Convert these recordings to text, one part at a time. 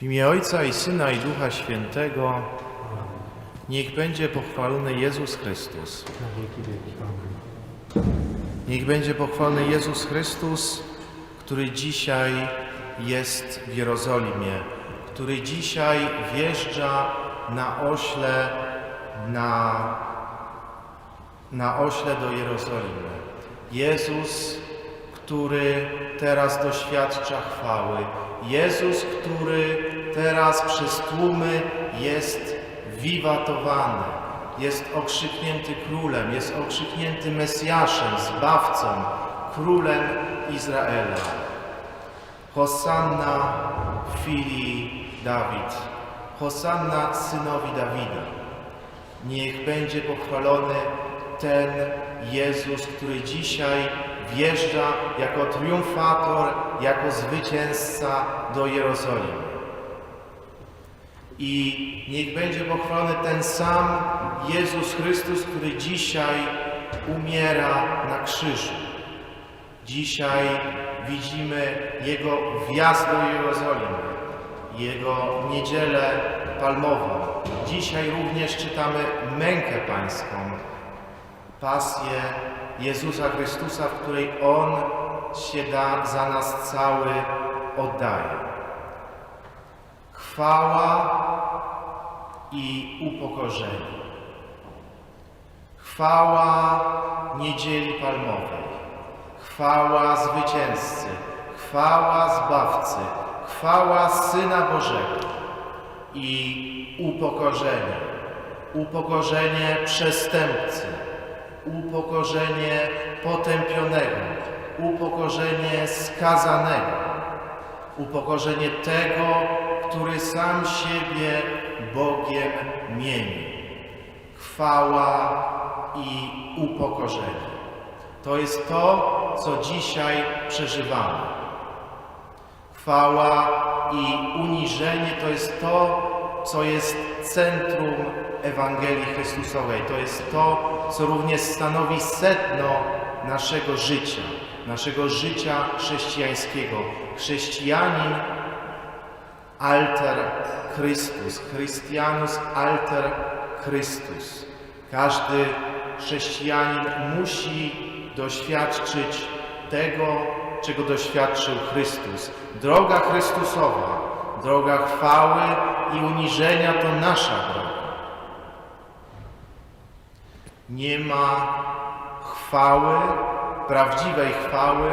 W imię Ojca i Syna i Ducha Świętego niech będzie pochwalony Jezus Chrystus. Niech będzie pochwalony Jezus Chrystus, który dzisiaj jest w Jerozolimie, który dzisiaj wjeżdża na ośle, na, na ośle do Jerozolimy. Jezus, który teraz doświadcza chwały. Jezus, który teraz przez tłumy jest wiwatowany. Jest okrzyknięty królem, jest okrzyknięty Mesjaszem, Zbawcą, królem Izraela. Hosanna filii Dawid. Hosanna synowi Dawida. Niech będzie pochwalony ten Jezus, który dzisiaj wjeżdża jako triumfator, jako zwycięzca do Jerozolimy. I niech będzie pochwalony ten sam Jezus Chrystus, który dzisiaj umiera na krzyżu. Dzisiaj widzimy Jego wjazd do Jerozolimy, Jego niedzielę palmową. Dzisiaj również czytamy mękę pańską, pasję Jezusa Chrystusa, w której On się da, za nas cały oddaje. Chwała i upokorzenie. Chwała Niedzieli Palmowej. Chwała Zwycięzcy. Chwała Zbawcy. Chwała Syna Bożego. I upokorzenie. Upokorzenie przestępcy. Upokorzenie potępionego. Upokorzenie skazanego upokorzenie tego, który sam siebie Bogiem mieni. Chwała i upokorzenie. To jest to, co dzisiaj przeżywamy. Chwała i uniżenie to jest to, co jest centrum Ewangelii Chrystusowej. To jest to, co również stanowi sedno naszego życia, naszego życia chrześcijańskiego. Chrześcijanin alter Christus, Christianus alter Christus. Każdy chrześcijanin musi doświadczyć tego, czego doświadczył Chrystus. Droga Chrystusowa, droga chwały i uniżenia to nasza droga. Nie ma chwały, prawdziwej chwały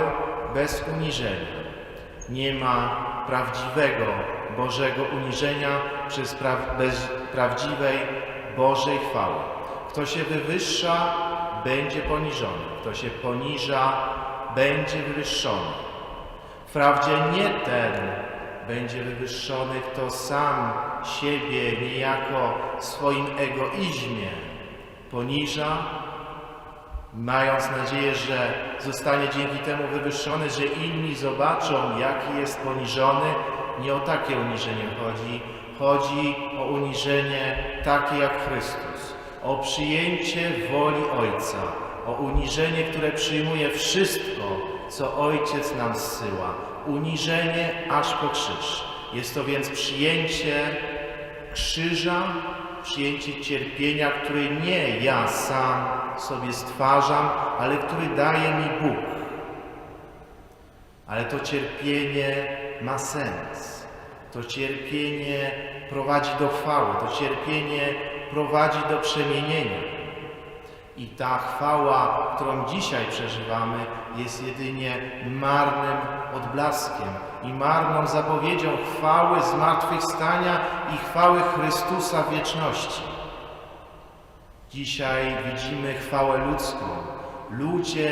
bez uniżenia. Nie ma prawdziwego Bożego uniżenia przez pra bez prawdziwej Bożej chwały. Kto się wywyższa, będzie poniżony. Kto się poniża, będzie wywyższony. Wprawdzie nie ten będzie wywyższony, kto sam siebie niejako w swoim egoizmie poniża, mając nadzieję, że zostanie dzięki temu wywyższony, że inni zobaczą, jaki jest poniżony. Nie o takie uniżenie chodzi. Chodzi o uniżenie takie jak Chrystus, o przyjęcie woli Ojca, o uniżenie, które przyjmuje wszystko, co Ojciec nam zsyła. Uniżenie aż po krzyż. Jest to więc przyjęcie krzyża, przyjęcie cierpienia, które nie ja sam sobie stwarzam, ale który daje mi Bóg. Ale to cierpienie ma sens. To cierpienie prowadzi do chwały, to cierpienie prowadzi do przemienienia. I ta chwała, którą dzisiaj przeżywamy, jest jedynie marnym odblaskiem i marną zapowiedzią chwały zmartwychwstania i chwały Chrystusa w wieczności. Dzisiaj widzimy chwałę ludzką. Ludzie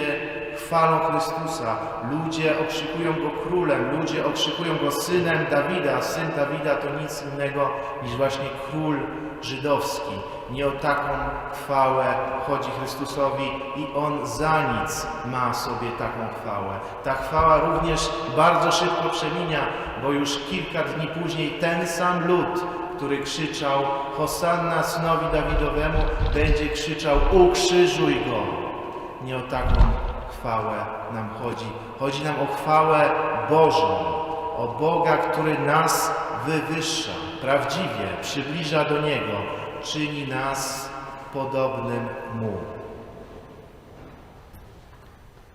chwalą Chrystusa, ludzie okrzykują Go królem, ludzie okrzykują Go synem Dawida. Syn Dawida to nic innego niż właśnie król żydowski. Nie o taką chwałę chodzi Chrystusowi i On za nic ma sobie taką chwałę. Ta chwała również bardzo szybko przeminia, bo już kilka dni później ten sam lud, który krzyczał Hosanna synowi Dawidowemu, będzie krzyczał ukrzyżuj Go. Nie o taką chwałę nam chodzi. Chodzi nam o chwałę Bożą, o Boga, który nas wywyższa, prawdziwie przybliża do Niego, czyni nas podobnym Mu.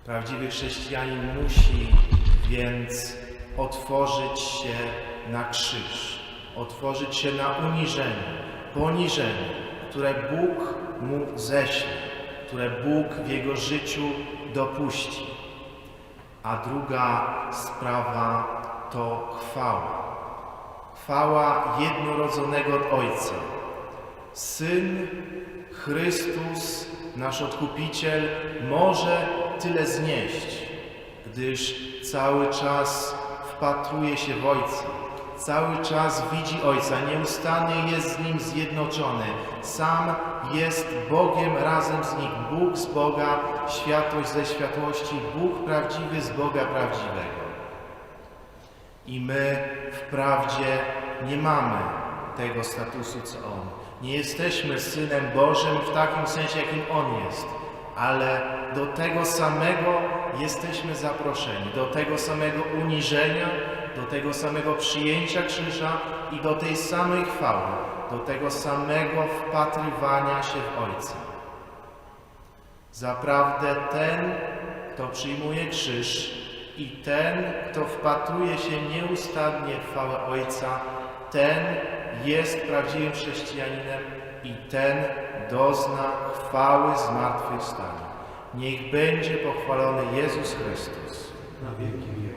Prawdziwy chrześcijanin musi więc otworzyć się na krzyż, otworzyć się na uniżenie, poniżenie, które Bóg mu ześle, które Bóg w jego życiu dopuści. A druga sprawa to chwała. Chwała jednorodzonego od Ojca. Syn Chrystus, nasz Odkupiciel, może tyle znieść, gdyż cały czas wpatruje się w Ojca, cały czas widzi Ojca, nieustannie jest z Nim zjednoczony. Sam jest Bogiem razem z Nim, Bóg z Boga, światłość ze światłości, Bóg prawdziwy z Boga prawdziwego. I my wprawdzie nie mamy tego statusu, co On. Nie jesteśmy Synem Bożym w takim sensie, jakim On jest, ale do tego samego jesteśmy zaproszeni, do tego samego uniżenia, do tego samego przyjęcia krzyża i do tej samej chwały, do tego samego wpatrywania się w Ojca. Zaprawdę ten, kto przyjmuje krzyż i ten, kto wpatruje się nieustannie w chwałę Ojca, ten jest prawdziwym chrześcijaninem i ten dozna chwały zmartwychwstania. Niech będzie pochwalony Jezus Chrystus. Na wieki.